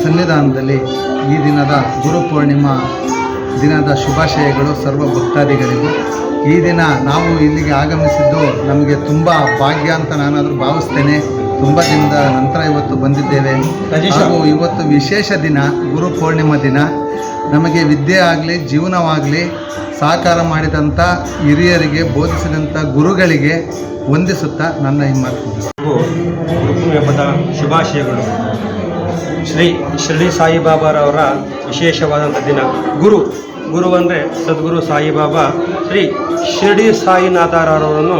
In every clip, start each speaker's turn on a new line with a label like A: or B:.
A: ಸನ್ನಿಧಾನದಲ್ಲಿ ಈ ದಿನದ ಗುರು ಪೂರ್ಣಿಮಾ ದಿನದ ಶುಭಾಶಯಗಳು ಸರ್ವ ಭಕ್ತಾದಿಗಳಿಗೂ. ಈ ದಿನ ನಾವು ಇಲ್ಲಿಗೆ ಆಗಮಿಸಿದ್ದು ನಮಗೆ ತುಂಬ ಭಾಗ್ಯ ಅಂತ ನಾನಾದರೂ ಭಾವಿಸ್ತೇನೆ. ತುಂಬ ದಿನದ ನಂತರ ಇವತ್ತು ಬಂದಿದ್ದೇವೆ. ಹಾಗೂ ಇವತ್ತು ವಿಶೇಷ ದಿನ ಗುರು ಪೂರ್ಣಿಮಾ ದಿನ. ನಮಗೆ ವಿದ್ಯೆ ಆಗಲಿ ಜೀವನವಾಗಲಿ ಸಹಕಾರ ಮಾಡಿದಂಥ ಹಿರಿಯರಿಗೆ ಬೋಧಿಸಿದಂಥ ಗುರುಗಳಿಗೆ ವಂದಿಸುತ್ತಾ ನನ್ನ ಈ ಮಾತು
B: ಹಬ್ಬದ ಶುಭಾಶಯಗಳು. ಶ್ರೀ ಶಿರಡಿ ಸಾಯಿಬಾಬಾರವರ ವಿಶೇಷವಾದಂಥ ದಿನ. ಗುರು ಗುರು ಅಂದರೆ ಸದ್ಗುರು ಸಾಯಿಬಾಬಾ. ಶ್ರೀ ಶಿರಡಿ ಸಾಯಿನಾಥರವರನ್ನು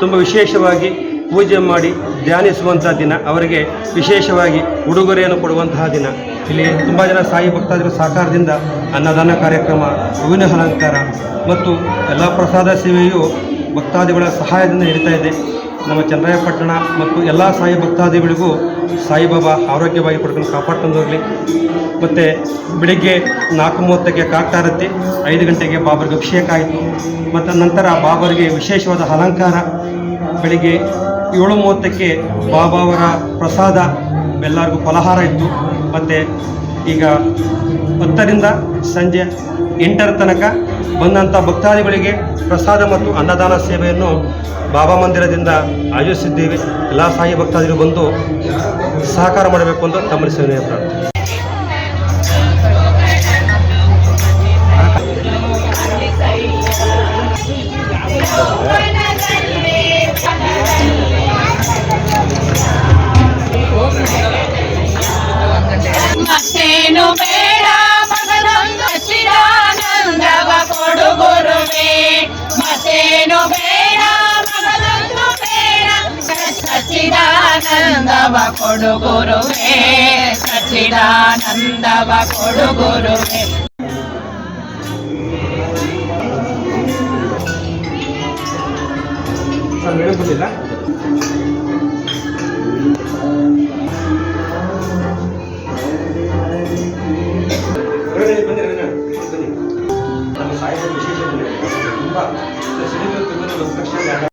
B: ತುಂಬ ವಿಶೇಷವಾಗಿ ಪೂಜೆ ಮಾಡಿ ಧ್ಯಾನಿಸುವಂಥ ದಿನ. ಅವರಿಗೆ ವಿಶೇಷವಾಗಿ ಉಡುಗೊರೆಯನ್ನು ಕೊಡುವಂತಹ ದಿನ. ಇಲ್ಲಿ ತುಂಬ ಜನ ಸಾಯಿ ಭಕ್ತಾದಿಗಳ ಸಹಕಾರದಿಂದ ಅನ್ನದಾನ ಕಾರ್ಯಕ್ರಮ ಹೂವಿನ ಅಲಂಕಾರ ಮತ್ತು ಎಲ್ಲ ಪ್ರಸಾದ ಸೇವೆಯು ಭಕ್ತಾದಿಗಳ ಸಹಾಯದಿಂದ ನಡೀತಾ ಇದೆ. ನಮ್ಮ ಚನ್ನರಾಯಪಟ್ಟಣ ಮತ್ತು ಎಲ್ಲ ಸಾಯಿ ಭಕ್ತಾದಿಗಳಿಗೂ ಸಾಯಿಬಾಬಾ ಆರೋಗ್ಯವಾಗಿ ಪಡ್ಕೊಂಡು ಕಾಪಾಡ್ಕೊಂಡು ಹೋಗಲಿ. ಮತ್ತು ಬೆಳಿಗ್ಗೆ ನಾಲ್ಕು ಮೂವತ್ತಕ್ಕೆ ಕಾಕ್ತಾರತಿ, ಐದು ಗಂಟೆಗೆ ಬಾಬರಿಗೆ ಅಭಿಷೇಕ ಆಯಿತು ಮತ್ತು ನಂತರ ಬಾಬರಿಗೆ ವಿಶೇಷವಾದ ಅಲಂಕಾರ. ಬೆಳಿಗ್ಗೆ ಏಳು ಮೂವತ್ತಕ್ಕೆ ಬಾಬಾವರ ಪ್ರಸಾದ ಎಲ್ಲರಿಗೂ ಫಲಹಾರ ಇತ್ತು. ಮತ್ತು ಈಗ ಹತ್ತರಿಂದ ಸಂಜೆ ಎಂಟರ ತನಕ ಬಂದಂಥ ಭಕ್ತಾದಿಗಳಿಗೆ ಪ್ರಸಾದ ಮತ್ತು ಅನ್ನದಾನ ಸೇವೆಯನ್ನು ಬಾಬಾ ಮಂದಿರದಿಂದ ಆಯೋಜಿಸಿದ್ದೀವಿ. ಎಲ್ಲ ಸಾಯಿ ಭಕ್ತಾದಿಗಳು ಬಂದು ಸಹಕಾರ ಮಾಡಬೇಕು ಅಂತ ತಮ್ಮ ಸೇವೆ ಪ್ರಾರ್ಥನೆ.
C: ಸಚ್ಚಿದಾನಂದವ ಕೊಡು ಗುರುವೇ ಸಚ್ಚಿದಾನಂದವ ಕೊಡು ಗುರುವೇ
B: ಬಂದಿಲ್ಲ